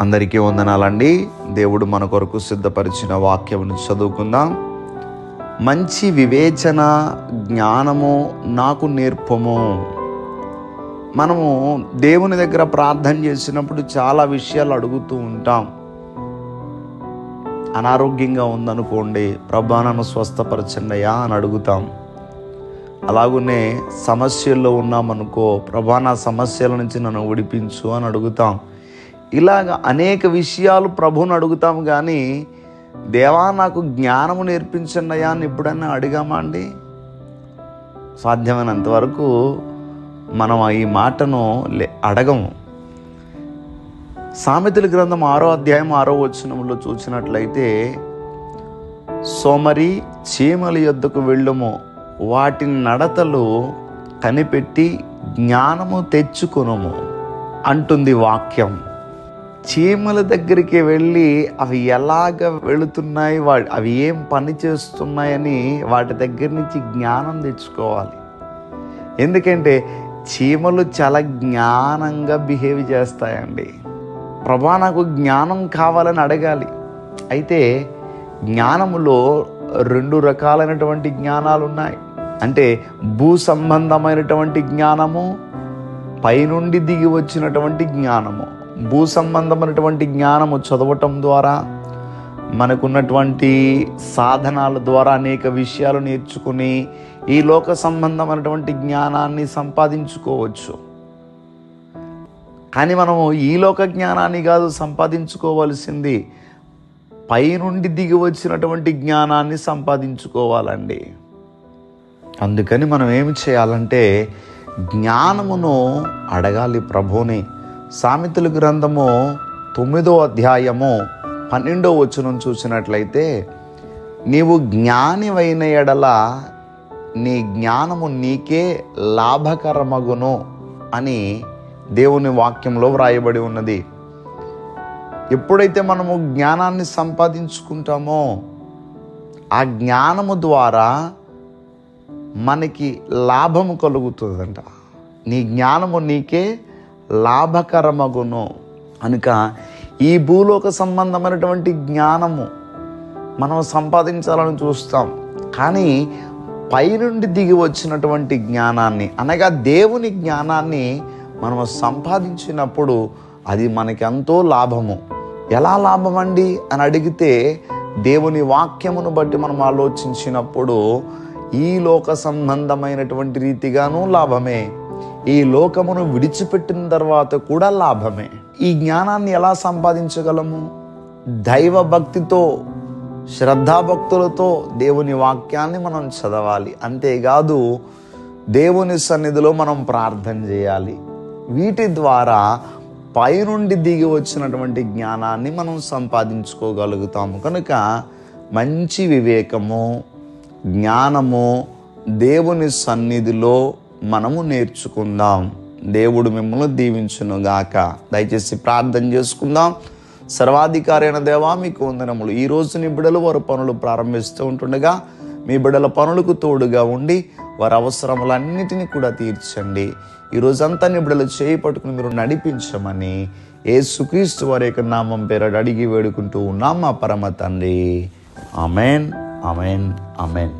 అందరికీ వందనాలండి. దేవుడు మన కొరకు సిద్ధపరిచిన వాక్యమును చదువుకుందాం. మంచి వివేచన జ్ఞానము నాకు నేర్పము. మనము దేవుని దగ్గర ప్రార్థన చేసినప్పుడు చాలా విషయాలు అడుగుతూ ఉంటాం. అనారోగ్యంగా ఉందనుకోండి ప్రభా నన్ను స్వస్థపరచండియా అని అడుగుతాం. అలాగునే సమస్యల్లో ఉన్నామనుకో ప్రభా నా సమస్యల నుంచి నన్ను విడిపించు అని అడుగుతాం. ఇలాగ అనేక విషయాలు ప్రభుని అడుగుతాం కానీ దేవా నాకు జ్ఞానము నేర్పించండి అయ్యా అని ఎప్పుడన్నా అడిగామా అండి? సాధ్యమైనంత వరకు మనం ఈ మాటను లే- అడగము. సామెతల గ్రంథం ఆరో అధ్యాయం ఆరో వచనంలో చూసినట్లయితే సోమరి చీమల యొద్దకు వెళ్ళము. వాటి నడతలు కనిపెట్టి జ్ఞానము తెచ్చుకొనము అంటుంది వాక్యం. చీమల దగ్గరికి వెళ్ళి అవి ఎలాగ వెళుతున్నాయి వా అవి ఏం పని చేస్తున్నాయని వాటి దగ్గర నుంచి జ్ఞానం తెచ్చుకోవాలి. ఎందుకంటే చీమలు చాలా జ్ఞానంగా బిహేవ్ చేస్తాయండి. ప్రభా నాకు జ్ఞానం కావాలని అడగాలి. అయితే జ్ఞానములో రెండు రకాలైనటువంటి జ్ఞానాలు ఉన్నాయి అంటే భూ సంబంధమైనటువంటి జ్ఞానము పైనుండి దిగి వచ్చినటువంటి జ్ఞానము. భూ సంబంధమైనటువంటి జ్ఞానము చదవటం ద్వారా మనకున్నటువంటి సాధనాల ద్వారా అనేక విషయాలు నేర్చుకుని ఈ లోక సంబంధమైనటువంటి జ్ఞానాన్ని సంపాదించుకోవచ్చు. కానీ మనము ఈ లోక జ్ఞానాన్ని కాదు సంపాదించుకోవాల్సింది పైనుండి దిగి వచ్చినటువంటి జ్ఞానాన్ని సంపాదించుకోవాలండి. అందుకని మనం ఏమి చేయాలంటే జ్ఞానమును అడగాలి ప్రభుని సామెతల గ్రంథము తొమ్మిదో అధ్యాయము పన్నెండో వచనం చూసినట్లయితే నీవు జ్ఞానివైన ఎడల నీ జ్ఞానము నీకే లాభకరమగును అని దేవుని వాక్యంలో వ్రాయబడి ఉన్నది. ఎప్పుడైతే మనము జ్ఞానాన్ని సంపాదించుకుంటామో ఆ జ్ఞానము ద్వారా మనకి లాభము కలుగుతుందంట. నీ జ్ఞానము నీకే లాభకరమగును. కనుక ఈ భూలోక సంబంధమైనటువంటి జ్ఞానము మనం సంపాదించాలని చూస్తాం. కానీ పైనుండి దిగి వచ్చినటువంటి జ్ఞానాన్ని అనగా దేవుని జ్ఞానాన్ని మనం సంపాదించినప్పుడు అది మనకెంతో లాభము. ఎలా లాభం అండి అని అడిగితే దేవుని వాక్యమును బట్టి మనం ఆలోచించినప్పుడు ఈ లోక సంబంధమైనటువంటి రీతిగాను లాభమే. ఈ లోకమును విడిచిపెట్టిన తర్వాత కూడా లాభమే. ఈ జ్ఞానాన్ని ఎలా సంపాదించగలము? దైవ భక్తితో శ్రద్ధాభక్తులతో దేవుని వాక్యాన్ని మనం చదవాలి. అంతేకాదు దేవుని సన్నిధిలో మనం ప్రార్థన చేయాలి. వీటి ద్వారా పైనుండి దిగి వచ్చినటువంటి జ్ఞానాన్ని మనం సంపాదించుకోగలుగుతాము. కనుక మంచి వివేకము జ్ఞానము దేవుని సన్నిధిలో మనము నేర్చుకుందాం. దేవుడు మిమ్మల్ని దీవించునుగాక. దయచేసి ప్రార్థన చేసుకుందాం. సర్వాధికారి అయిన దేవా మీకు వందనములు. ఈ రోజు నీ బిడలు వారు పనులు ప్రారంభిస్తూ ఉంటుండగా మీ బిడల పనులకు తోడుగా ఉండి వారి అవసరములన్నిటినీ కూడా తీర్చండి. ఈ రోజంతా నీ బిడలు చేయి పట్టుకుని మీరు నడిపించమని యేసుక్రీస్తు వారి యొక్క నామం పేరు అడిగి వేడుకుంటూ ఉన్నాం మా పరమ తండ్రి. Amen amen amen